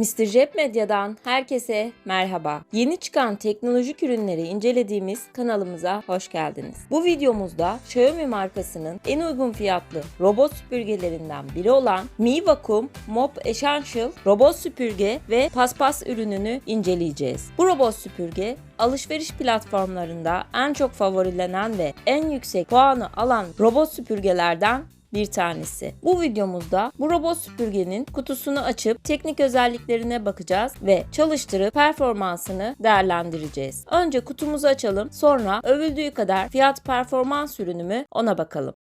Mr. Jeb Medya'dan herkese merhaba. Yeni çıkan teknolojik ürünleri incelediğimiz kanalımıza hoş geldiniz. Bu videomuzda Xiaomi markasının en uygun fiyatlı robot süpürgelerinden biri olan Mi Vacuum Mop Essential robot süpürge ve paspas ürününü inceleyeceğiz. Bu robot süpürge alışveriş platformlarında en çok favorilenen ve en yüksek puanı alan robot süpürgelerden bir tanesi. Bu videomuzda bu robot süpürgenin kutusunu açıp teknik özelliklerine bakacağız ve çalıştırıp performansını değerlendireceğiz. Önce kutumuzu açalım, sonra övüldüğü kadar fiyat performans ürünü mü ona bakalım.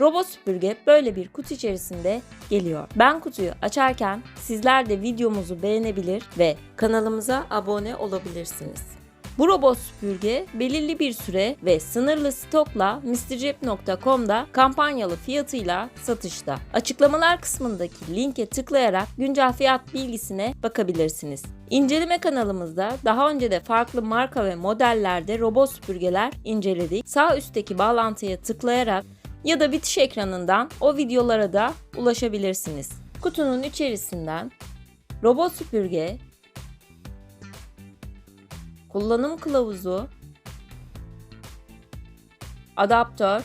Robot süpürge böyle bir kutu içerisinde geliyor. Ben kutuyu açarken sizler de videomuzu beğenebilir ve kanalımıza abone olabilirsiniz. Bu robot süpürge belirli bir süre ve sınırlı stokla MrCep.com'da kampanyalı fiyatıyla satışta. Açıklamalar kısmındaki linke tıklayarak güncel fiyat bilgisine bakabilirsiniz. İnceleme kanalımızda daha önce de farklı marka ve modellerde robot süpürgeler inceledik. Sağ üstteki bağlantıya tıklayarak ya da bitiş ekranından o videolara da ulaşabilirsiniz. Kutunun içerisinden robot süpürge, kullanım kılavuzu, adaptör,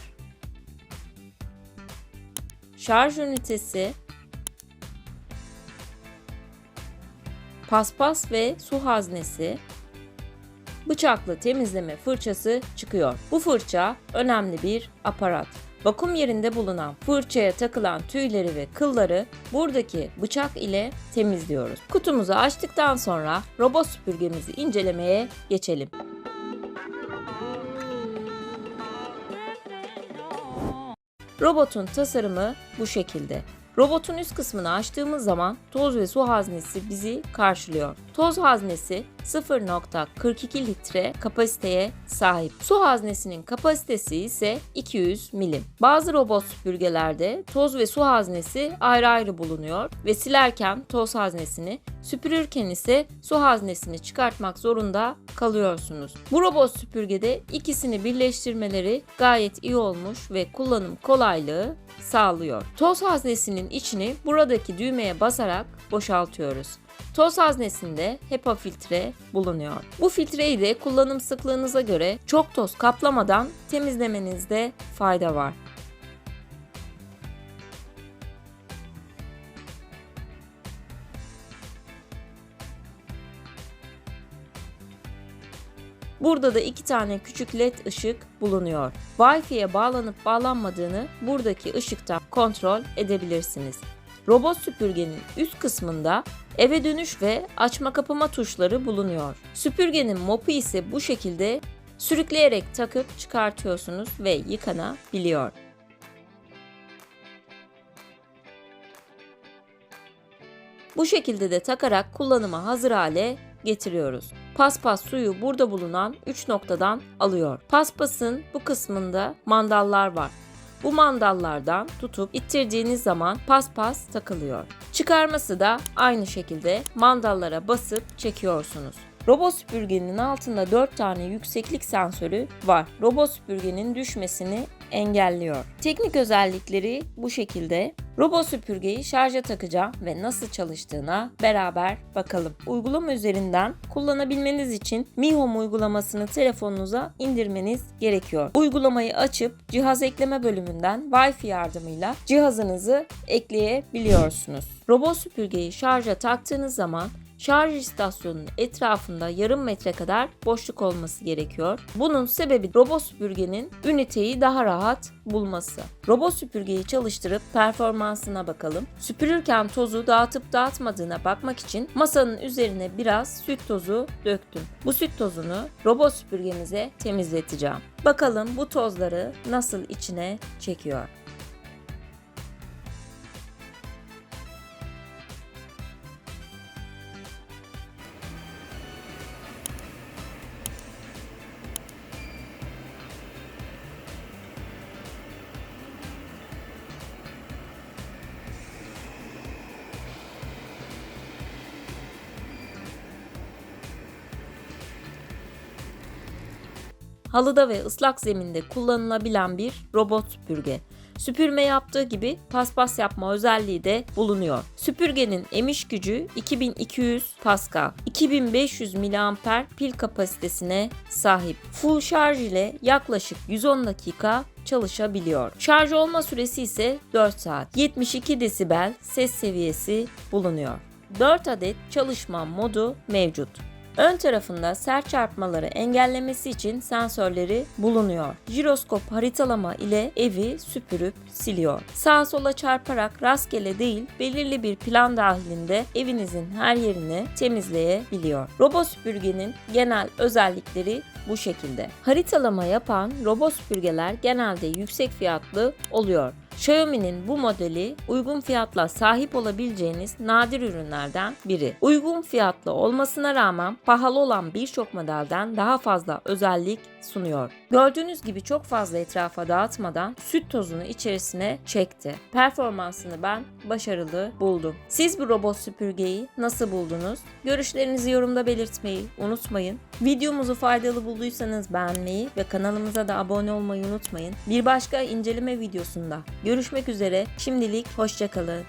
şarj ünitesi, paspas ve su haznesi, bıçaklı temizleme fırçası çıkıyor. Bu fırça önemli bir aparat. Vakum yerinde bulunan fırçaya takılan tüyleri ve kılları buradaki bıçak ile temizliyoruz. Kutumuzu açtıktan sonra robot süpürgemizi incelemeye geçelim. Robotun tasarımı bu şekilde. Robotun üst kısmını açtığımız zaman toz ve su haznesi bizi karşılıyor. Toz haznesi 0.42 litre kapasiteye sahip. Su haznesinin kapasitesi ise 200 milim. Bazı robot süpürgelerde toz ve su haznesi ayrı ayrı bulunuyor ve silerken toz haznesini, süpürürken ise su haznesini çıkartmak zorunda kalıyorsunuz. Bu robot süpürgede ikisini birleştirmeleri gayet iyi olmuş ve kullanım kolaylığı sağlıyor. Toz haznesinin içini buradaki düğmeye basarak boşaltıyoruz. Toz haznesinde HEPA filtre bulunuyor. Bu filtreyi de kullanım sıklığınıza göre çok toz kaplamadan temizlemenizde fayda var. Burada da iki tane küçük led ışık bulunuyor. Wi-Fi'ye bağlanıp bağlanmadığını buradaki ışıktan kontrol edebilirsiniz. Robot süpürgenin üst kısmında eve dönüş ve açma kapama tuşları bulunuyor. Süpürgenin mopu ise bu şekilde sürükleyerek takıp çıkartıyorsunuz ve yıkanabiliyor. Bu şekilde de takarak kullanıma hazır hale getiriyoruz. Paspas suyu burada bulunan 3 noktadan alıyor. Paspasın bu kısmında mandallar var. Bu mandallardan tutup ittirdiğiniz zaman paspas takılıyor. Çıkarması da aynı şekilde mandallara basıp çekiyorsunuz. Robot süpürgenin altında 4 tane yükseklik sensörü var. Robot süpürgenin düşmesini engelliyor. Teknik özellikleri bu şekilde. Robot süpürgeyi şarja takacağım ve nasıl çalıştığına beraber bakalım. Uygulama üzerinden kullanabilmeniz için Mi Home uygulamasını telefonunuza indirmeniz gerekiyor. Uygulamayı açıp cihaz ekleme bölümünden Wi-Fi yardımıyla cihazınızı ekleyebiliyorsunuz. Robot süpürgeyi şarja taktığınız zaman şarj istasyonunun etrafında yarım metre kadar boşluk olması gerekiyor. Bunun sebebi robot süpürgenin üniteyi daha rahat bulması. Robot süpürgeyi çalıştırıp performansına bakalım. Süpürürken tozu dağıtıp dağıtmadığına bakmak için masanın üzerine biraz süt tozu döktüm. Bu süt tozunu robot süpürgemize temizleteceğim. Bakalım bu tozları nasıl içine çekiyor. Halıda ve ıslak zeminde kullanılabilen bir robot süpürge. Süpürme yaptığı gibi paspas yapma özelliği de bulunuyor. Süpürgenin emiş gücü 2200 Pascal, 2500 mAh pil kapasitesine sahip. Full şarj ile yaklaşık 110 dakika çalışabiliyor. Şarj olma süresi ise 4 saat. 72 desibel ses seviyesi bulunuyor. 4 adet çalışma modu mevcut. Ön tarafında sert çarpmaları engellemesi için sensörleri bulunuyor. Jiroskop haritalama ile evi süpürüp siliyor. Sağa sola çarparak rastgele değil belirli bir plan dahilinde evinizin her yerini temizleyebiliyor. Robot süpürgenin genel özellikleri bu şekilde. Haritalama yapan robot süpürgeler genelde yüksek fiyatlı oluyor. Xiaomi'nin bu modeli uygun fiyatla sahip olabileceğiniz nadir ürünlerden biri. Uygun fiyatlı olmasına rağmen pahalı olan birçok modelden daha fazla özellik sunuyor. Gördüğünüz gibi çok fazla etrafa dağıtmadan süt tozunu içerisine çekti. Performansını ben başarılı buldum. Siz bu robot süpürgeyi nasıl buldunuz? Görüşlerinizi yorumda belirtmeyi unutmayın. Videomuzu faydalı bulduysanız beğenmeyi ve kanalımıza da abone olmayı unutmayın. Bir başka inceleme videosunda görüşmek üzere. Şimdilik hoşçakalın.